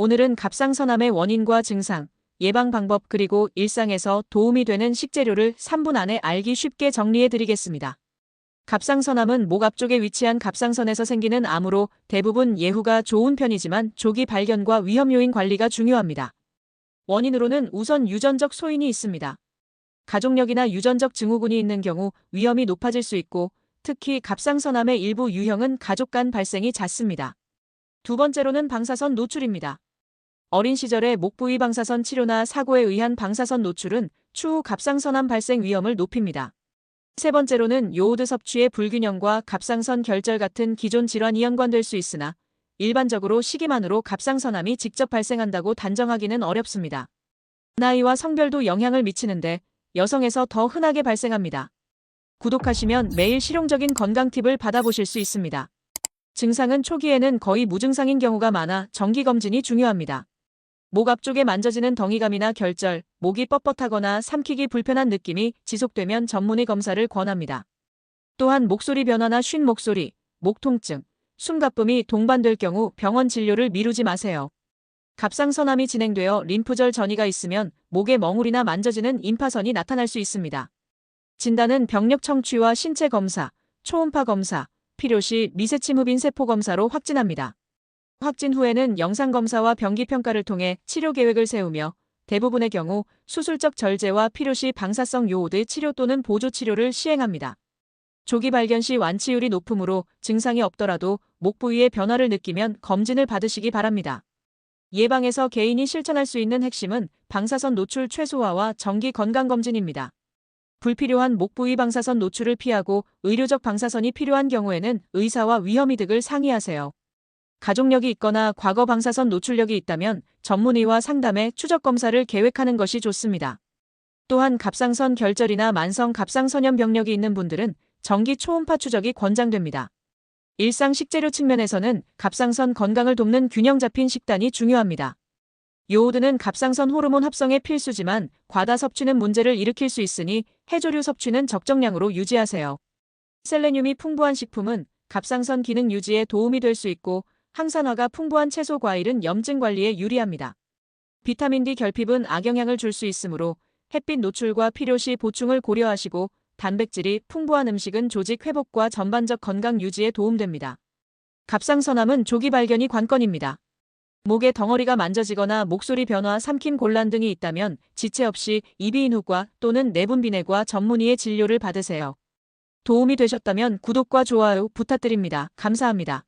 오늘은 갑상선암의 원인과 증상, 예방 방법 그리고 일상에서 도움이 되는 식재료를 3분 안에 알기 쉽게 정리해 드리겠습니다. 갑상선암은 목 앞쪽에 위치한 갑상선에서 생기는 암으로 대부분 예후가 좋은 편이지만 조기 발견과 위험 요인 관리가 중요합니다. 원인으로는 우선 유전적 소인이 있습니다. 가족력이나 유전적 증후군이 있는 경우 위험이 높아질 수 있고 특히 갑상선암의 일부 유형은 가족 간 발생이 잦습니다. 두 번째로는 방사선 노출입니다. 어린 시절에 목 부위 방사선 치료나 사고에 의한 방사선 노출은 추후 갑상선암 발생 위험을 높입니다. 세 번째로는 요오드 섭취의 불균형과 갑상선 결절 같은 기존 질환이 연관될 수 있으나 일반적으로 시기만으로 갑상선암이 직접 발생한다고 단정하기는 어렵습니다. 나이와 성별도 영향을 미치는데 여성에서 더 흔하게 발생합니다. 구독하시면 매일 실용적인 건강 팁을 받아보실 수 있습니다. 증상은 초기에는 거의 무증상인 경우가 많아 정기검진이 중요합니다. 목 앞쪽에 만져지는 덩이감이나 결절, 목이 뻣뻣하거나 삼키기 불편한 느낌이 지속되면 전문의 검사를 권합니다. 또한 목소리 변화나 쉰 목소리, 목 통증, 숨가쁨이 동반될 경우 병원 진료를 미루지 마세요. 갑상선암이 진행되어 림프절 전이가 있으면 목에 멍울이나 만져지는 임파선이 나타날 수 있습니다. 진단은 병력 청취와 신체 검사, 초음파 검사, 필요시 미세침 흡인 세포 검사로 확진합니다. 확진 후에는 영상 검사와 병기 평가를 통해 치료 계획을 세우며 대부분의 경우 수술적 절제와 필요시 방사성 요오드 치료 또는 보조 치료를 시행합니다. 조기 발견 시 완치율이 높으므로 증상이 없더라도 목 부위의 변화를 느끼면 검진을 받으시기 바랍니다. 예방에서 개인이 실천할 수 있는 핵심은 방사선 노출 최소화와 정기 건강검진입니다. 불필요한 목 부위 방사선 노출을 피하고 의료적 방사선이 필요한 경우에는 의사와 위험이득을 상의하세요. 가족력이 있거나 과거 방사선 노출력이 있다면 전문의와 상담해 추적 검사를 계획하는 것이 좋습니다. 또한 갑상선 결절이나 만성 갑상선염 병력이 있는 분들은 정기 초음파 추적이 권장됩니다. 일상 식재료 측면에서는 갑상선 건강을 돕는 균형 잡힌 식단이 중요합니다. 요오드는 갑상선 호르몬 합성에 필수지만 과다 섭취는 문제를 일으킬 수 있으니 해조류 섭취는 적정량으로 유지하세요. 셀레늄이 풍부한 식품은 갑상선 기능 유지에 도움이 될 수 있고 항산화가 풍부한 채소 과일은 염증 관리에 유리합니다. 비타민 D 결핍은 악영향을 줄 수 있으므로 햇빛 노출과 필요시 보충을 고려하시고 단백질이 풍부한 음식은 조직 회복과 전반적 건강 유지에 도움됩니다. 갑상선암은 조기 발견이 관건입니다. 목의 덩어리가 만져지거나 목소리 변화, 삼킴 곤란 등이 있다면 지체 없이 이비인후과 또는 내분비내과 전문의의 진료를 받으세요. 도움이 되셨다면 구독과 좋아요 부탁드립니다. 감사합니다.